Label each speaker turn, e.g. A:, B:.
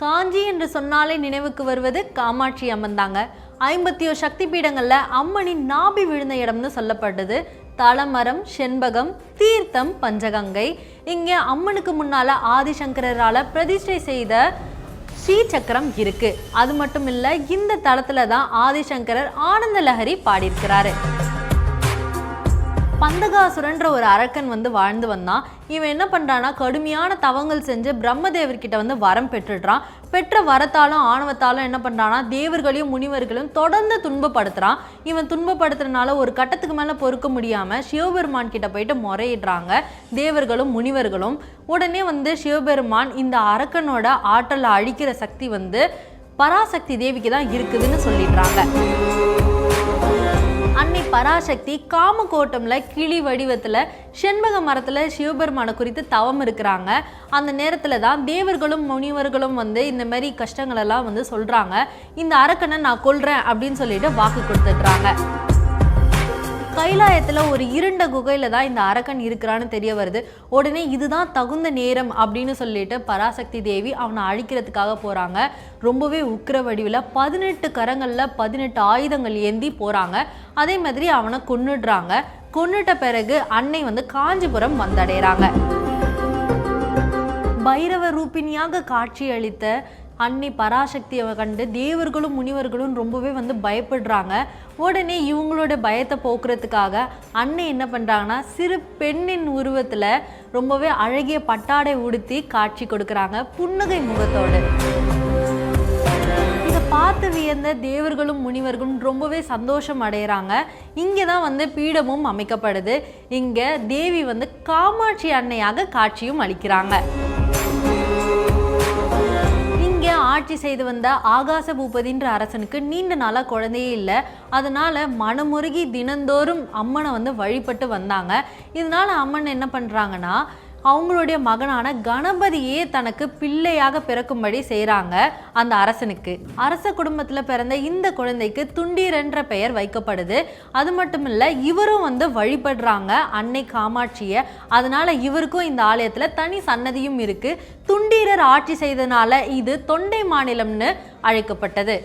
A: காஞ்சி என்று சொன்னாலே நினைவுக்கு வருவது காமாட்சி அம்மன் தாங்க. ஐம்பத்தி சக்தி பீடங்களில் அம்மனின் நாபி விழுந்த இடம்னு சொல்லப்பட்டது. தலமரம் செண்பகம் தீர்த்தம் பஞ்சகங்கை. இங்கே அம்மனுக்கு முன்னால ஆதிசங்கரால் பிரதிஷ்டை செய்த ஸ்ரீ சக்கரம் இருக்கு. அது மட்டும் இல்லை இந்த தளத்தில் தான் ஆதிசங்கரர் ஆனந்த லஹரி பாடியிருக்கிறாரு. பந்தகாசுரன்ற ஒரு அரக்கன் வந்து வாழ்ந்து வந்தான். இவன் என்ன பண்ணுறான்னா கடுமையான தவங்கள் செஞ்சு பிரம்மதேவர்கிட்ட வந்து வரம் பெற்றுடுறான். பெற்ற வரத்தாலும் ஆணவத்தாலும் என்ன பண்ணுறான்னா தேவர்களையும் முனிவர்களையும் தொடர்ந்து துன்பப்படுத்துறான். இவன் துன்பப்படுத்துறதுனால ஒரு கட்டத்துக்கு மேலே பொறுக்க முடியாமல் சிவபெருமான் கிட்ட போயிட்டு முறையிடுறாங்க. தேவர்களும் முனிவர்களும். உடனே வந்து சிவபெருமான் இந்த அரக்கனோட ஆற்றலை அழிக்கிற சக்தி வந்து பராசக்தி தேவிக்கு தான் இருக்குதுன்னு சொல்லிடுறாங்க. அன்னை பராசக்தி காமகோட்டம்ல கிளி வடிவத்துல செண்பக மரத்துல சிவபெருமானை குறித்து தவம் இருக்கிறாங்க. அந்த நேரத்துல தான் தேவர்களும் முனிவர்களும் வந்து இந்த மாதிரி கஷ்டங்கள் எல்லாம் வந்து சொல்றாங்க. இந்த அரக்கனை நான் கொல்றேன் அப்படின்னு சொல்லிட்டு வாக்கு கொடுத்துட்றாங்க. கைலாயத்துல ஒரு இருண்ட குகையில் தான் இந்த அரக்கன் இருக்கிறான்னு தெரிய வருது. உடனே இதுதான் தகுந்த நேரம் அப்படின்னு சொல்லிட்டு பராசக்தி தேவி அவனை அழிக்கிறதுக்காக போகிறாங்க ரொம்பவே உக்கிர வடிவில் பதினெட்டு கரங்களில் பதினெட்டு ஆயுதங்கள் ஏந்தி போகிறாங்க அதே மாதிரி அவனை கொன்னுடுறாங்க. கொன்னுட்ட பிறகு அன்னை வந்து காஞ்சிபுரம் வந்தடைகிறாங்க பைரவ ரூபிணியாக காட்சியளித்த அன்னை பராசக்தியை கண்டு தேவர்களும் முனிவர்களும் ரொம்பவே வந்து பயப்படுறாங்க. உடனே இவங்களோட பயத்தை போக்குறதுக்காக அன்னை என்ன பண்ணுறாங்கன்னா சிறு பெண்ணின் உருவத்தில் ரொம்பவே அழகிய பட்டாடை உடுத்தி காட்சி கொடுக்குறாங்க புன்னகை முகத்தோடு. இதை பார்த்து வியந்த தேவர்களும் முனிவர்களும் ரொம்பவே சந்தோஷம் அடைகிறாங்க இங்கே தான் வந்து பீடமும் அமைக்கப்படுது. இங்கே தேவி வந்து காமாட்சி அன்னையாக காட்சியும் அளிக்கிறாங்க. ஆட்சி செய்து வந்த ஆகாச பூபதின்ற அரசனுக்கு நீண்ட நாளாக குழந்தையே இல்லை. அதனால மனமுருகி தினந்தோறும் அம்மனை வந்து வழிபட்டு வந்தாங்க. இதனால அம்மன் என்ன பண்ணுறாங்கன்னா அவங்களுடைய மகனான கணபதியே தனக்கு பிள்ளையாக பிறக்கும்படி செய்கிறாங்க அந்த அரசனுக்கு. அரச குடும்பத்தில் பிறந்த இந்த குழந்தைக்கு துண்டீர் என்ற பெயர் வைக்கப்படுது. அது மட்டும் இல்லை இவரும் வந்து வழிபடுறாங்க அன்னை காமாட்சியை. அதனால இவருக்கும் இந்த ஆலயத்தில் தனி சன்னதியும் இருக்கு. துண்டீரர் ஆட்சி செய்தனால இது தொண்டை மாநிலம்னு அழைக்கப்பட்டது.